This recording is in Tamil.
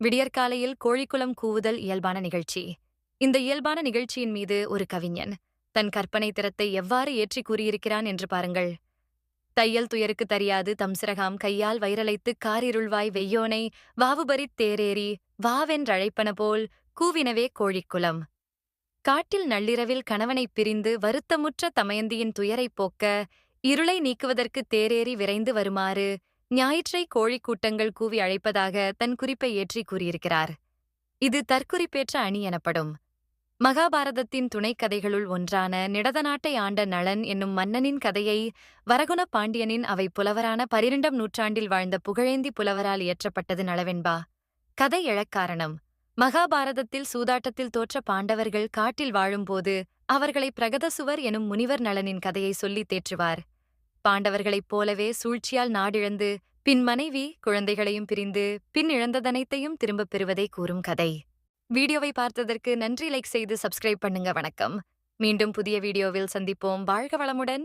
விடியற்காலையில் கோழிக்குளம் கூவுதல் இயல்பான நிகழ்ச்சி. இந்த இயல்பான நிகழ்ச்சியின் மீது ஒரு கவிஞன் தன் கற்பனை திறத்தை எவ்வாறு ஏற்றி கூறியிருக்கிறான் என்று பாருங்கள். தையல் துயருக்கு தெரியாது தம்சிரகாம் கையால் வைரலைத்து காரிருள்வாய் வெய்யோனை வாவுபரித் தேரேறி வாவென்றழைப்பன போல் கூவினவே கோழிக்குளம். காட்டில் நள்ளிரவில் கணவனைப் பிரிந்து வருத்தமுற்ற தமயந்தியின் துயரைப் போக்க இருளை நீக்குவதற்கு தேரேறி விரைந்து வருமாறு ஞாயிற்றை கோழிக் கூட்டங்கள் கூவி அழைப்பதாக தன் குறிப்பை ஏற்றி கூறியிருக்கிறார். இது தற்குறிப்பேற்ற அணி எனப்படும். மகாபாரதத்தின் துணைக் கதைகளுள் ஒன்றான நிடதநாட்டை ஆண்ட நளன் என்னும் மன்னனின் கதையை வரகுண பாண்டியனின் அவை புலவரான பனிரெண்டாம் நூற்றாண்டில் வாழ்ந்த புகழேந்தி புலவரால் இயற்றப்பட்டது நளவென்பா கதை எழக்காரணம் மகாபாரதத்தில் சூதாட்டத்தில் தோற்ற பாண்டவர்கள் காட்டில் வாழும்போது அவர்களை பிரகதசுவர் எனும் முனிவர் நலனின் கதையை சொல்லித் தேற்றுவார். பாண்டவர்களைப் போலவே சூழ்ச்சியால் நாடிழந்து பின் மனைவி குழந்தைகளையும் பிரிந்து பின் இழந்ததனைத்தையும் திரும்பப் பெறுவதை கூறும் கதை. வீடியோவை பார்த்ததற்கு நன்றி. லைக் செய்து சப்ஸ்கிரைப் பண்ணுங்க. வணக்கம். மீண்டும் புதிய வீடியோவில் சந்திப்போம். வாழ்க வளமுடன்.